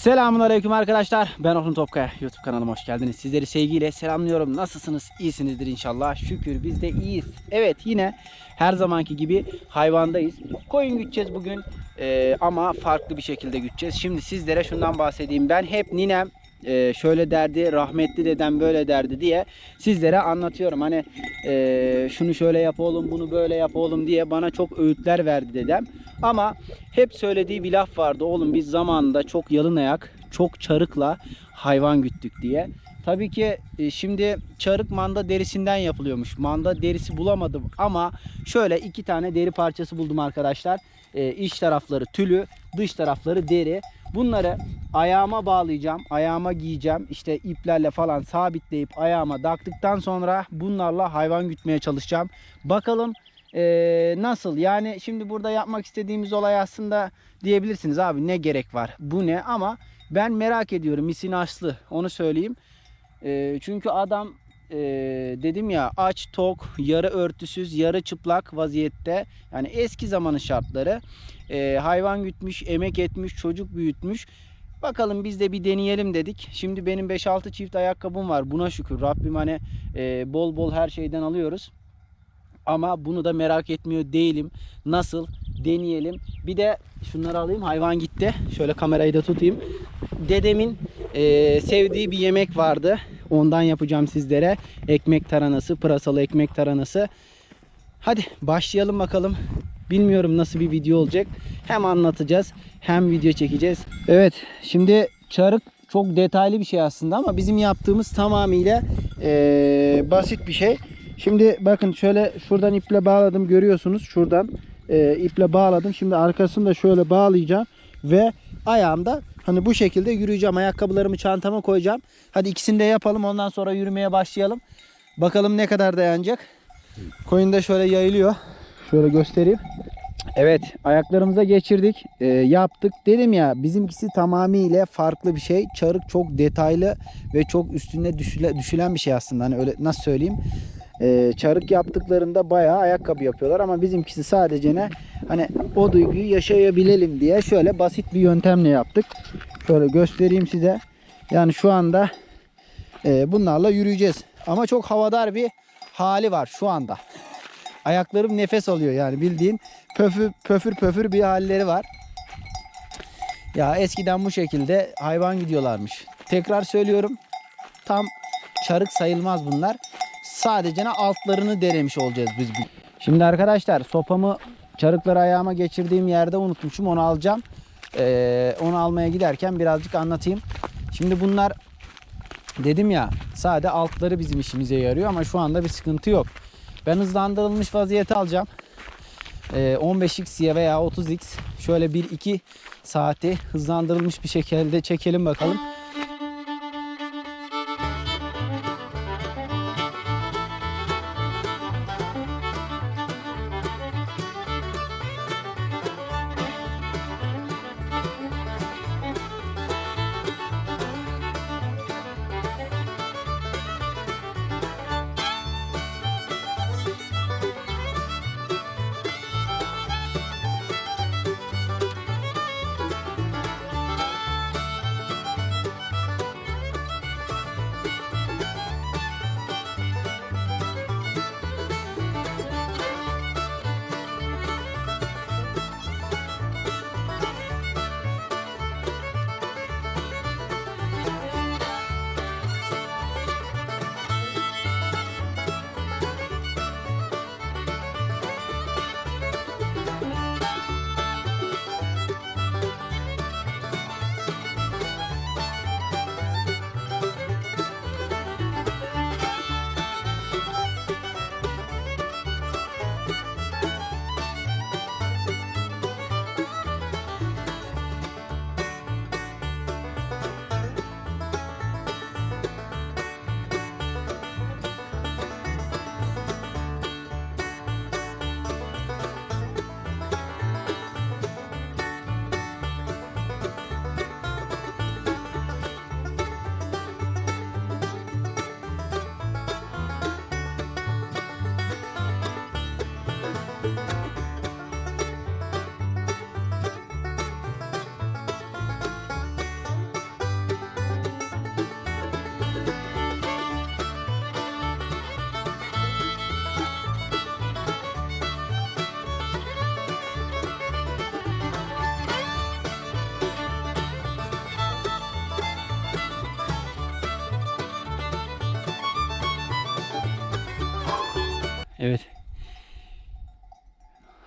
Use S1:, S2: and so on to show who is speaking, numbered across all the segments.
S1: Selamun Aleyküm arkadaşlar. Ben Orhun Topkaya. YouTube kanalıma hoş geldiniz. Sizleri sevgiyle selamlıyorum. Nasılsınız? İyisinizdir inşallah. Şükür biz de iyiyiz. Evet yine her zamanki gibi hayvandayız. Koyun güteceğiz bugün. Ee, ama farklı bir şekilde güteceğiz. Şimdi sizlere şundan bahsedeyim. Ben hep ninem e, şöyle derdi, rahmetli dedem böyle derdi diye sizlere anlatıyorum. Hani e, şunu şöyle yap oğlum, bunu böyle yap oğlum diye bana çok öğütler verdi dedem. Ama hep söylediği bir laf vardı. Oğlum biz zamanında çok yalın ayak, çok çarıkla hayvan güttük diye. Tabii ki e, şimdi çarık manda derisinden yapılıyormuş. Manda derisi bulamadım ama şöyle iki tane deri parçası buldum arkadaşlar. E, iç tarafları tülü, dış tarafları deri. Bunları ayağıma bağlayacağım, ayağıma giyeceğim. İşte iplerle falan sabitleyip ayağıma taktıktan sonra bunlarla hayvan gütmeye çalışacağım. Bakalım ee, nasıl? Yani şimdi burada yapmak istediğimiz olay aslında diyebilirsiniz abi ne gerek var? Bu ne? Ama ben merak ediyorum. Misin Aslı onu söyleyeyim. Ee, çünkü adam ee, dedim ya aç tok yarı örtüsüz yarı çıplak vaziyette yani eski zamanın şartları Ee, hayvan gütmüş emek etmiş çocuk büyütmüş bakalım biz de bir deneyelim dedik şimdi benim 5-6 çift ayakkabım var buna şükür Rabbim hani ee, bol bol her şeyden alıyoruz ama bunu da merak etmiyor değilim. Nasıl? Deneyelim. Bir de şunları alayım. Hayvan gitti. Şöyle kamerayı da tutayım. Dedemin eee, sevdiği bir yemek vardı. Ondan yapacağım sizlere. Ekmek taranası, pırasalı ekmek taranası. Hadi başlayalım bakalım. Bilmiyorum nasıl bir video olacak. Hem anlatacağız hem video çekeceğiz. Evet şimdi çarık çok detaylı bir şey aslında ama bizim yaptığımız tamamıyla eee, basit bir şey. Şimdi bakın şöyle şuradan iple bağladım görüyorsunuz şuradan eee, iple bağladım. Şimdi arkasını da şöyle bağlayacağım ve ayağımda hani bu şekilde yürüyeceğim. Ayakkabılarımı çantama koyacağım. Hadi ikisini de yapalım ondan sonra yürümeye başlayalım. Bakalım ne kadar dayanacak. Koyun da şöyle yayılıyor. Şöyle göstereyim. Evet ayaklarımıza geçirdik. Ee, yaptık. Dedim ya bizimkisi tamamıyla farklı bir şey. Çarık çok detaylı ve çok üstüne düşüle, düşülen bir şey aslında. Hani öyle nasıl söyleyeyim? Ee, çarık yaptıklarında bayağı ayakkabı yapıyorlar ama bizimkisi sadece ne hani o duyguyu yaşayabilelim diye şöyle basit bir yöntemle yaptık. Şöyle göstereyim size. Yani şu anda e, bunlarla yürüyeceğiz. Ama çok havadar bir hali var şu anda. Ayaklarım nefes alıyor yani bildiğin pöfür pöfür pöfür bir halleri var. Ya eskiden bu şekilde hayvan gidiyorlarmış. Tekrar söylüyorum. Tam çarık sayılmaz bunlar. Sadece ne altlarını denemiş olacağız biz. Şimdi arkadaşlar sopamı çarıkları ayağıma geçirdiğim yerde unutmuşum. Onu alacağım. Ee, onu almaya giderken birazcık anlatayım. Şimdi bunlar dedim ya sade altları bizim işimize yarıyor ama şu anda bir sıkıntı yok. Ben hızlandırılmış vaziyete alacağım. Ee, 15x veya 30x şöyle 1-2 saati hızlandırılmış bir şekilde çekelim bakalım.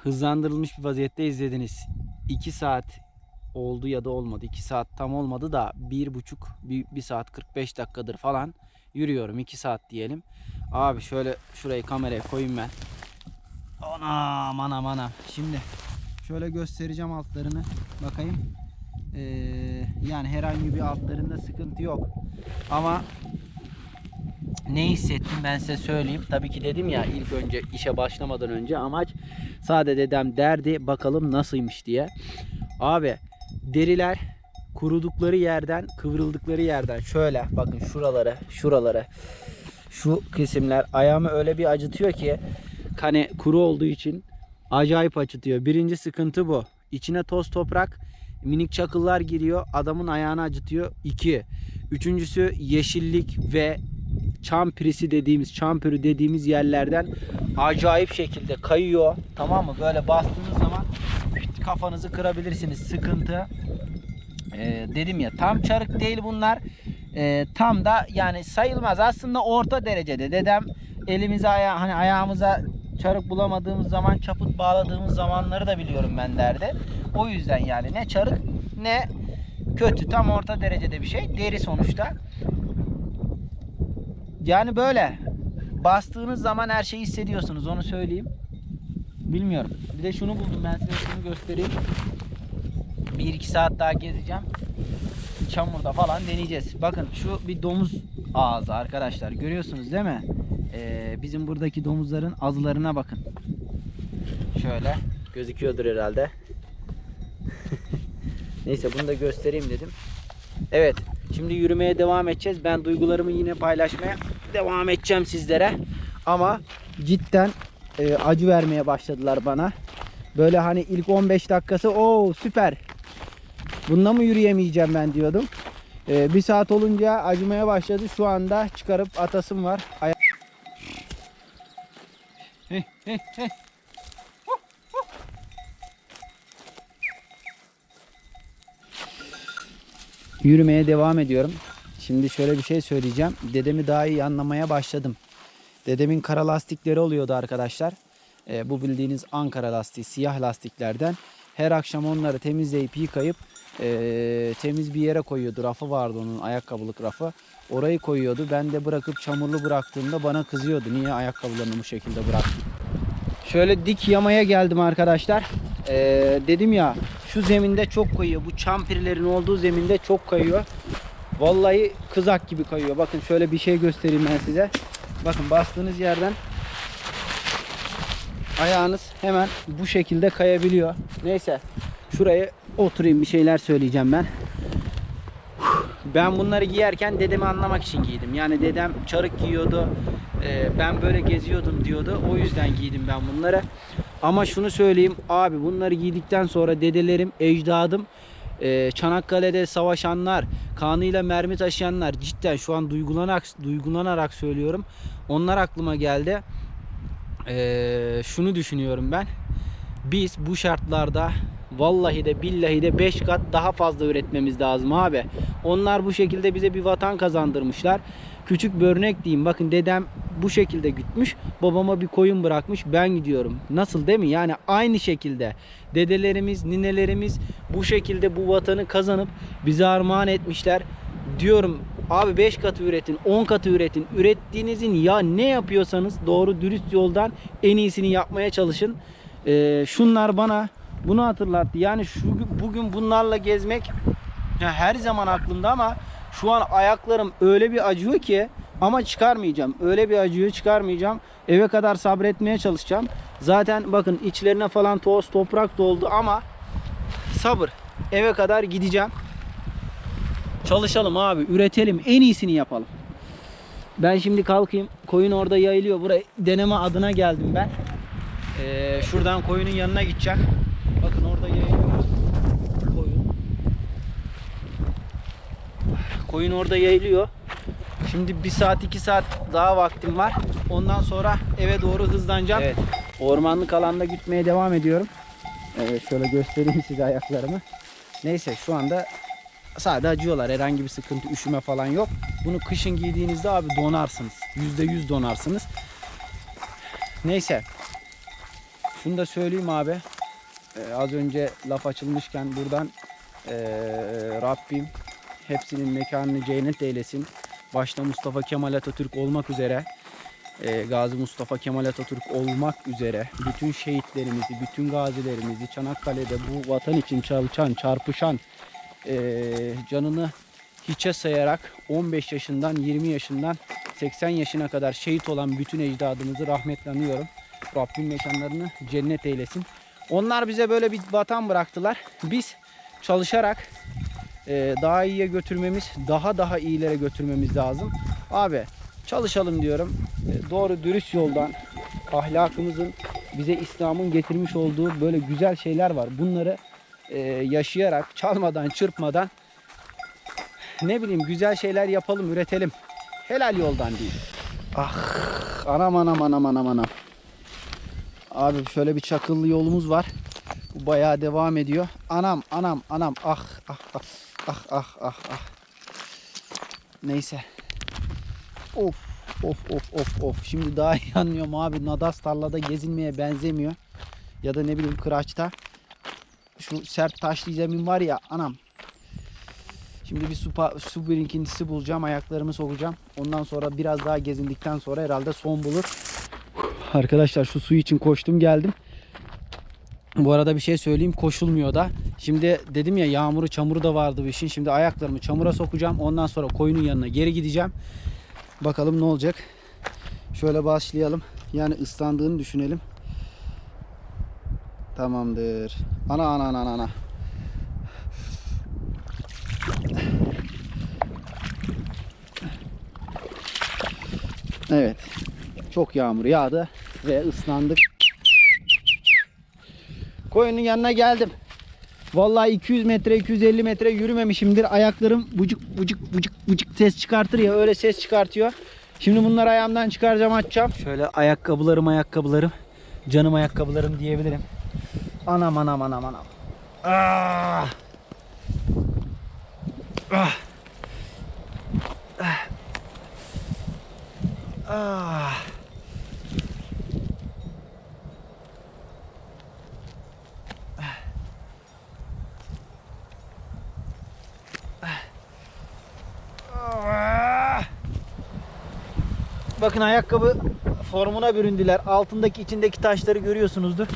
S1: Hızlandırılmış bir vaziyette izlediniz. 2 saat oldu ya da olmadı. 2 saat tam olmadı da 1,5 bir, bir saat 45 dakikadır falan yürüyorum. 2 saat diyelim. Abi şöyle şurayı kameraya koyayım ben. Anam anam anam. Şimdi şöyle göstereceğim altlarını. Bakayım. Ee, yani herhangi bir altlarında sıkıntı yok. Ama ne hissettim ben size söyleyeyim. Tabii ki dedim ya ilk önce işe başlamadan önce amaç sade dedem derdi bakalım nasılmış diye. Abi deriler kurudukları yerden kıvrıldıkları yerden şöyle bakın şuraları şuraları şu kesimler ayağımı öyle bir acıtıyor ki hani kuru olduğu için acayip acıtıyor. Birinci sıkıntı bu. İçine toz toprak minik çakıllar giriyor adamın ayağını acıtıyor. İki. Üçüncüsü yeşillik ve çam pirisi dediğimiz, çam pürü dediğimiz yerlerden acayip şekilde kayıyor. Tamam mı? Böyle bastığınız zaman kafanızı kırabilirsiniz. Sıkıntı. Ee, dedim ya tam çarık değil bunlar. Ee, tam da yani sayılmaz. Aslında orta derecede. Dedem elimize aya hani ayağımıza çarık bulamadığımız zaman çaput bağladığımız zamanları da biliyorum ben derdi. O yüzden yani ne çarık ne kötü. Tam orta derecede bir şey. Deri sonuçta. Yani böyle bastığınız zaman her şeyi hissediyorsunuz onu söyleyeyim. Bilmiyorum. Bir de şunu buldum ben size şunu göstereyim. 1-2 saat daha gezeceğim. Çamurda falan deneyeceğiz. Bakın şu bir domuz ağzı arkadaşlar. Görüyorsunuz değil mi? Ee, bizim buradaki domuzların azılarına bakın. Şöyle gözüküyordur herhalde. Neyse bunu da göstereyim dedim. Evet. Şimdi yürümeye devam edeceğiz. Ben duygularımı yine paylaşmaya devam edeceğim sizlere. Ama cidden e, acı vermeye başladılar bana. Böyle hani ilk 15 dakikası o süper. Bununla mı yürüyemeyeceğim ben diyordum. E, bir saat olunca acımaya başladı. Şu anda çıkarıp atasım var. Aya- Hey, hey, hey. Yürümeye devam ediyorum. Şimdi şöyle bir şey söyleyeceğim. Dedemi daha iyi anlamaya başladım. Dedemin kara lastikleri oluyordu arkadaşlar. Ee, bu bildiğiniz Ankara lastiği, siyah lastiklerden. Her akşam onları temizleyip yıkayıp ee, temiz bir yere koyuyordu. Rafı vardı onun ayakkabılık rafı. Orayı koyuyordu. Ben de bırakıp çamurlu bıraktığımda bana kızıyordu. Niye ayakkabılarını bu şekilde bıraktın? Şöyle dik yamaya geldim arkadaşlar. Ee, dedim ya şu zeminde çok kayıyor. Bu çampirlerin olduğu zeminde çok kayıyor. Vallahi kızak gibi kayıyor. Bakın şöyle bir şey göstereyim ben size. Bakın bastığınız yerden ayağınız hemen bu şekilde kayabiliyor. Neyse şuraya oturayım bir şeyler söyleyeceğim ben. Ben bunları giyerken dedemi anlamak için giydim. Yani dedem çarık giyiyordu. e, Ben böyle geziyordum diyordu. O yüzden giydim ben bunları. Ama şunu söyleyeyim abi bunları giydikten sonra dedelerim, ecdadım e, Çanakkale'de savaşanlar, kanıyla mermi taşıyanlar cidden şu an duygulanarak, duygulanarak söylüyorum. Onlar aklıma geldi. E, şunu düşünüyorum ben. Biz bu şartlarda vallahi de billahi de 5 kat daha fazla üretmemiz lazım abi. Onlar bu şekilde bize bir vatan kazandırmışlar. Küçük bir örnek diyeyim. Bakın dedem bu şekilde gütmüş. Babama bir koyun bırakmış. Ben gidiyorum. Nasıl değil mi? Yani aynı şekilde dedelerimiz, ninelerimiz bu şekilde bu vatanı kazanıp bize armağan etmişler. Diyorum abi 5 katı üretin, 10 katı üretin. Ürettiğinizin ya ne yapıyorsanız doğru dürüst yoldan en iyisini yapmaya çalışın. Ee, şunlar bana bunu hatırlattı. Yani şu bugün bunlarla gezmek ya her zaman aklımda ama şu an ayaklarım öyle bir acıyor ki ama çıkarmayacağım. Öyle bir acıyor çıkarmayacağım. Eve kadar sabretmeye çalışacağım. Zaten bakın içlerine falan toz toprak doldu ama sabır. Eve kadar gideceğim. Çalışalım abi. Üretelim. En iyisini yapalım. Ben şimdi kalkayım. Koyun orada yayılıyor. Buraya deneme adına geldim ben. Ee, şuradan koyunun yanına gideceğim. Bakın orada yayılıyor. Koyun. Koyun orada yayılıyor. Şimdi bir saat iki saat daha vaktim var. Ondan sonra eve doğru hızlanacağım. Evet. Ormanlık alanda gitmeye devam ediyorum. Evet şöyle göstereyim size ayaklarımı. Neyse şu anda sadece acıyorlar. Herhangi bir sıkıntı, üşüme falan yok. Bunu kışın giydiğinizde abi donarsınız. %100 donarsınız. Neyse. Şunu da söyleyeyim abi. Ee, az önce laf açılmışken buradan ee, Rabbim hepsinin mekanını cennet eylesin. Başta Mustafa Kemal Atatürk olmak üzere e, Gazi Mustafa Kemal Atatürk olmak üzere bütün şehitlerimizi, bütün gazilerimizi Çanakkale'de bu vatan için çalışan, çarpışan, e, canını hiçe sayarak 15 yaşından 20 yaşından 80 yaşına kadar şehit olan bütün ecdadımızı rahmetle anıyorum. Rabbim mekanlarını cennet eylesin. Onlar bize böyle bir vatan bıraktılar. Biz çalışarak daha iyiye götürmemiz, daha daha iyilere götürmemiz lazım. Abi çalışalım diyorum. E, doğru dürüst yoldan ahlakımızın bize İslam'ın getirmiş olduğu böyle güzel şeyler var. Bunları e, yaşayarak, çalmadan, çırpmadan ne bileyim güzel şeyler yapalım, üretelim. Helal yoldan değil. Ah anam anam anam anam anam. Abi şöyle bir çakıllı yolumuz var. Bu bayağı devam ediyor. Anam anam anam ah ah ah ah ah ah ah. Neyse. Of of of of of. Şimdi daha iyi anlıyorum abi. Nadas tarlada gezinmeye benzemiyor. Ya da ne bileyim kıraçta. Şu sert taşlı zemin var ya anam. Şimdi bir su, su birikintisi bulacağım. Ayaklarımı sokacağım. Ondan sonra biraz daha gezindikten sonra herhalde son bulur. Arkadaşlar şu su için koştum geldim. Bu arada bir şey söyleyeyim koşulmuyor da. Şimdi dedim ya yağmuru çamuru da vardı bu işin. Şimdi ayaklarımı çamura sokacağım. Ondan sonra koyunun yanına geri gideceğim. Bakalım ne olacak. Şöyle başlayalım. Yani ıslandığını düşünelim. Tamamdır. Ana ana ana ana. Evet. Çok yağmur yağdı ve ıslandık. Koyunun yanına geldim. Vallahi 200 metre 250 metre yürümemişimdir. Ayaklarım bucuk bucuk bucuk bucuk ses çıkartır ya öyle ses çıkartıyor. Şimdi bunları ayağımdan çıkaracağım açacağım. Şöyle ayakkabılarım ayakkabılarım. Canım ayakkabılarım diyebilirim. Anam anam anam anam. Ah. Ah. Ah. Ah. Bakın ayakkabı formuna büründüler. Altındaki içindeki taşları görüyorsunuzdur.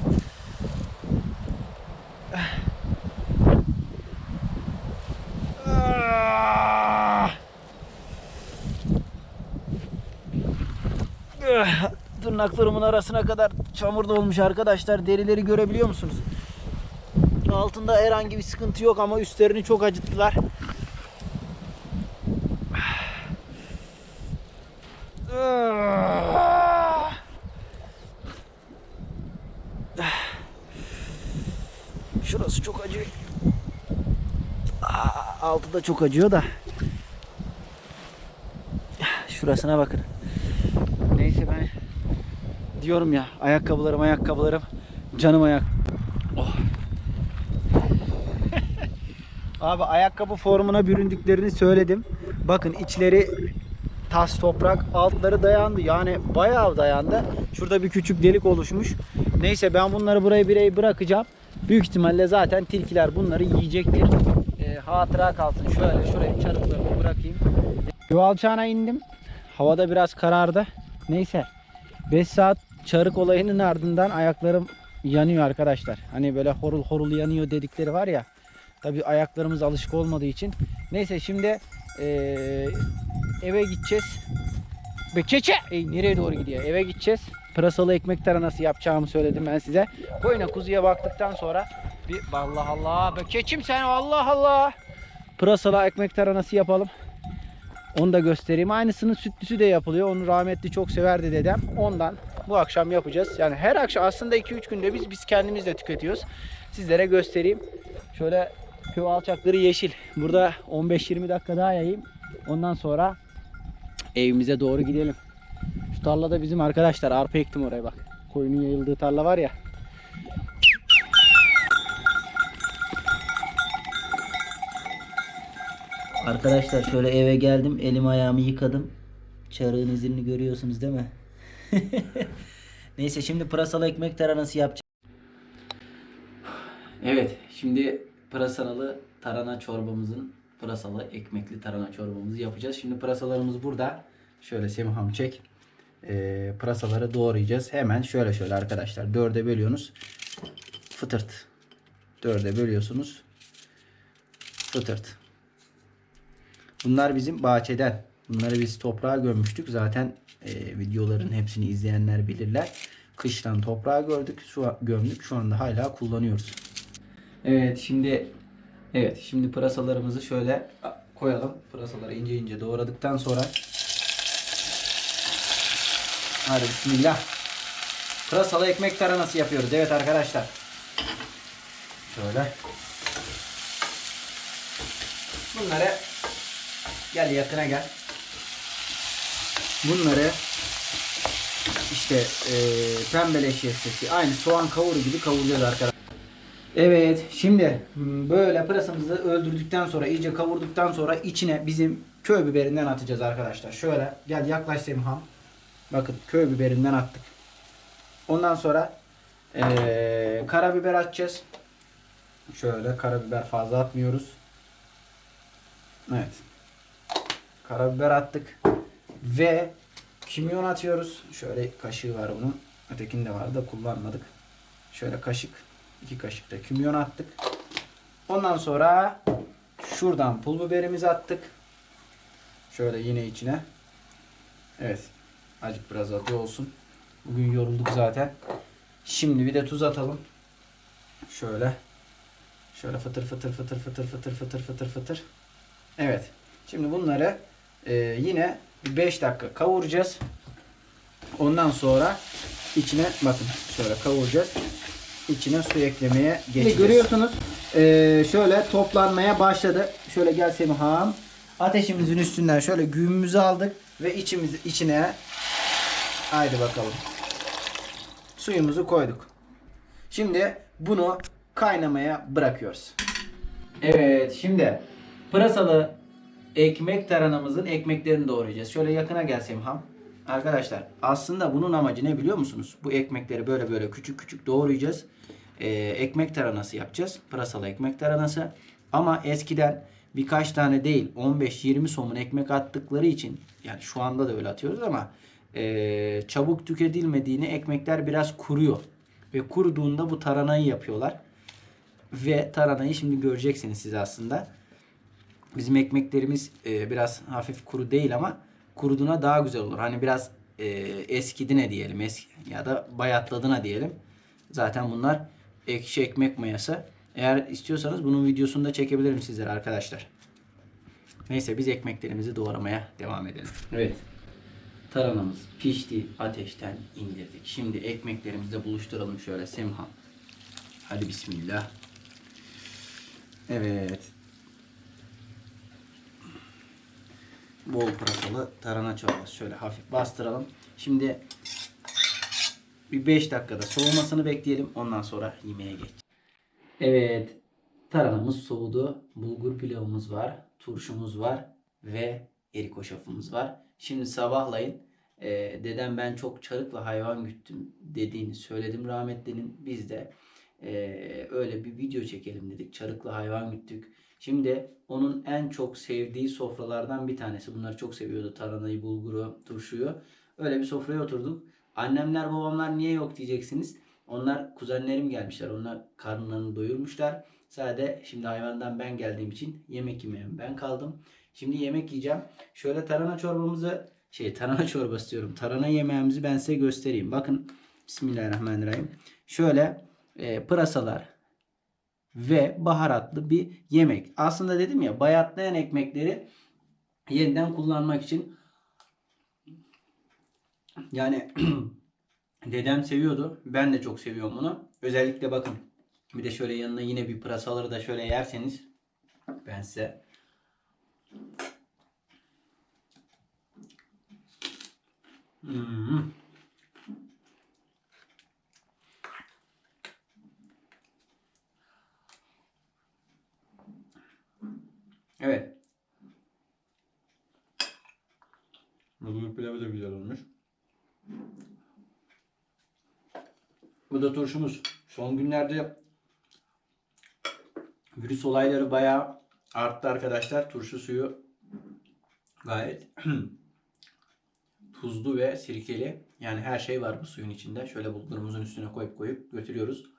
S1: Tırnaklarımın arasına kadar çamur dolmuş arkadaşlar. Derileri görebiliyor musunuz? Altında herhangi bir sıkıntı yok ama üstlerini çok acıttılar. Ah. Şurası çok acıyor. Aa, altı da çok acıyor da. Şurasına bakın. Neyse ben diyorum ya ayakkabılarım ayakkabılarım canım ayak. Oh. Abi ayakkabı formuna büründüklerini söyledim. Bakın içleri tas toprak altları dayandı yani bayağı dayandı. Şurada bir küçük delik oluşmuş. Neyse ben bunları buraya birey bırakacağım. Büyük ihtimalle zaten tilkiler bunları yiyecektir. Hatıra kalsın. Şöyle şuraya çarıklarımı bırakayım. Yol alçağına indim. Havada biraz karardı. Neyse. 5 saat çarık olayının ardından ayaklarım yanıyor arkadaşlar. Hani böyle horul horul yanıyor dedikleri var ya. Tabi ayaklarımız alışık olmadığı için. Neyse şimdi eee, eve gideceğiz. Bekeçe! Ey, nereye doğru gidiyor? Eve gideceğiz. Pırasalı ekmek taranası yapacağımı söyledim ben size. Koyuna kuzuya baktıktan sonra bir Allah Allah be keçim sen Allah Allah. Pırasalı ekmek taranası yapalım. Onu da göstereyim. Aynısının sütlüsü de yapılıyor. Onu rahmetli çok severdi dedem. Ondan bu akşam yapacağız. Yani her akşam aslında 2-3 günde biz biz kendimiz de tüketiyoruz. Sizlere göstereyim. Şöyle köy alçakları yeşil. Burada 15-20 dakika daha yayayım. Ondan sonra evimize doğru gidelim. Şu tarlada bizim arkadaşlar arpa ektim oraya bak. Koyunun yayıldığı tarla var ya.
S2: Arkadaşlar şöyle eve geldim. Elim ayağımı yıkadım. Çarığın izini görüyorsunuz değil mi? Neyse şimdi pırasalı ekmek taranası yapacağız.
S1: Evet, şimdi pırasalı tarhana çorbamızın pırasalı ekmekli tarhana çorbamızı yapacağız. Şimdi pırasalarımız burada. Şöyle Semiham çek. Ee, pırasaları doğrayacağız. Hemen şöyle şöyle arkadaşlar. Dörde bölüyorsunuz. Fıtırt. Dörde bölüyorsunuz. Fıtırt. Bunlar bizim bahçeden. Bunları biz toprağa gömmüştük. Zaten e, videoların hepsini izleyenler bilirler. Kıştan toprağa gördük, şu gömdük. Şu anda hala kullanıyoruz. Evet şimdi evet şimdi pırasalarımızı şöyle koyalım. Pırasaları ince ince doğradıktan sonra Hadi bismillah. Pırasalı ekmek taranası yapıyoruz. Evet arkadaşlar. Şöyle. Bunları gel yakına gel. Bunları işte e, pembeleşesi aynı soğan kavuru gibi kavuracağız arkadaşlar. Evet şimdi hmm, böyle pırasamızı öldürdükten sonra iyice kavurduktan sonra içine bizim köy biberinden atacağız arkadaşlar. Şöyle gel yaklaş Semiham. Bakın köy biberinden attık. Ondan sonra eee karabiber atacağız. Şöyle karabiber fazla atmıyoruz. Evet. Karabiber attık. Ve kimyon atıyoruz. Şöyle kaşığı var bunun. Ötekinde vardı da kullanmadık. Şöyle kaşık. iki kaşık da kimyon attık. Ondan sonra şuradan pul biberimizi attık. Şöyle yine içine. Evet. Azıcık biraz acı olsun. Bugün yorulduk zaten. Şimdi bir de tuz atalım. Şöyle. Şöyle fıtır fıtır fıtır fıtır fıtır fıtır fıtır fıtır. Evet. Şimdi bunları e, yine 5 dakika kavuracağız. Ondan sonra içine bakın şöyle kavuracağız. İçine su eklemeye geçeceğiz. Görüyorsunuz e, şöyle toplanmaya başladı. Şöyle gel Semiha'm. Ateşimizin üstünden şöyle güğümümüzü aldık ve içimiz içine haydi bakalım. Suyumuzu koyduk. Şimdi bunu kaynamaya bırakıyoruz. Evet şimdi pırasalı ekmek taranamızın ekmeklerini doğrayacağız. Şöyle yakına gel Semham. Arkadaşlar aslında bunun amacı ne biliyor musunuz? Bu ekmekleri böyle böyle küçük küçük doğrayacağız. Ee, ekmek taranası yapacağız. Pırasalı ekmek taranası. Ama eskiden birkaç tane değil 15-20 somun ekmek attıkları için yani şu anda da öyle atıyoruz ama e, çabuk tüketilmediğini ekmekler biraz kuruyor. Ve kuruduğunda bu taranayı yapıyorlar. Ve taranayı şimdi göreceksiniz siz aslında. Bizim ekmeklerimiz e, biraz hafif kuru değil ama kuruduğuna daha güzel olur. Hani biraz e, eskidine diyelim eski ya da bayatladığına diyelim. Zaten bunlar ekşi ekmek mayası. Eğer istiyorsanız bunun videosunu da çekebilirim sizlere arkadaşlar. Neyse biz ekmeklerimizi doğramaya devam edelim. Evet. Taranamız pişti. Ateşten indirdik. Şimdi ekmeklerimizi de buluşturalım şöyle Semhan. Hadi bismillah. Evet. Bol pırasalı tarhana çorbası. Şöyle hafif bastıralım. Şimdi bir 5 dakikada soğumasını bekleyelim. Ondan sonra yemeğe geç. Evet. Tarhanamız soğudu. Bulgur pilavımız var. Turşumuz var. Ve erik hoşafımız var. Şimdi sabahlayın e, dedem ben çok çarıkla hayvan güttüm dediğini söyledim rahmetlinin. Biz de e, öyle bir video çekelim dedik. Çarıkla hayvan güttük. Şimdi onun en çok sevdiği sofralardan bir tanesi. Bunları çok seviyordu. Taranayı, bulguru, turşuyu. Öyle bir sofraya oturduk. Annemler, babamlar niye yok diyeceksiniz. Onlar kuzenlerim gelmişler. Onlar karnlarını doyurmuşlar. Sadece şimdi hayvandan ben geldiğim için yemek yemeyen ben kaldım. Şimdi yemek yiyeceğim. Şöyle tarhana çorbamızı şey tarhana çorbası diyorum. Tarhana yemeğimizi ben size göstereyim. Bakın Bismillahirrahmanirrahim. Şöyle e, pırasalar ve baharatlı bir yemek. Aslında dedim ya bayatlayan ekmekleri yeniden kullanmak için yani dedem seviyordu. Ben de çok seviyorum bunu. Özellikle bakın bir de şöyle yanına yine bir pırasaları da şöyle yerseniz ben size Hmm. Evet. Bulgur pilavı da güzel olmuş. Bu da turşumuz. Son günlerde virüs olayları bayağı arttı arkadaşlar. Turşu suyu gayet tuzlu ve sirkeli. Yani her şey var bu suyun içinde. Şöyle bulgurumuzun üstüne koyup koyup götürüyoruz.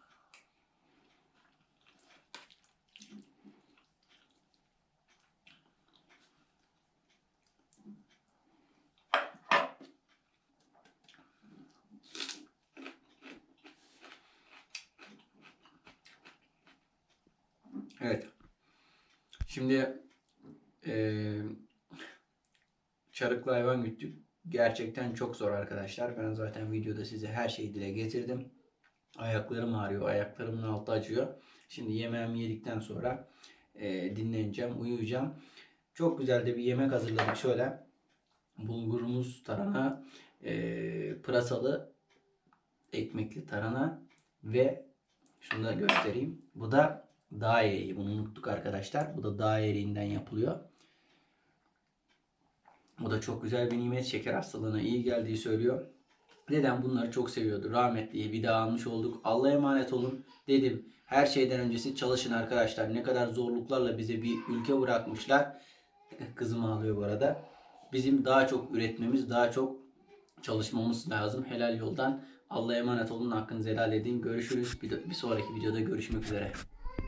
S1: Evet. Şimdi eee çarıklı hayvan güttük. Gerçekten çok zor arkadaşlar. Ben zaten videoda size her şeyi dile getirdim. Ayaklarım ağrıyor. Ayaklarımın altı acıyor. Şimdi yemeğimi yedikten sonra eee, dinleneceğim, uyuyacağım. Çok güzel de bir yemek hazırladık şöyle. Bulgurumuz tarhana, eee, pırasalı ekmekli tarhana ve şunu da göstereyim. Bu da dağ eriği. Bunu unuttuk arkadaşlar. Bu da dağ eriğinden yapılıyor. Bu da çok güzel bir nimet. Şeker hastalığına iyi geldiği söylüyor. Dedem bunları çok seviyordu. Rahmetliyi bir daha almış olduk. Allah'a emanet olun. Dedim her şeyden öncesi çalışın arkadaşlar. Ne kadar zorluklarla bize bir ülke bırakmışlar. Kızım ağlıyor bu arada. Bizim daha çok üretmemiz, daha çok çalışmamız lazım. Helal yoldan. Allah'a emanet olun. Hakkınızı helal edin. Görüşürüz. Bir, bir sonraki videoda görüşmek üzere.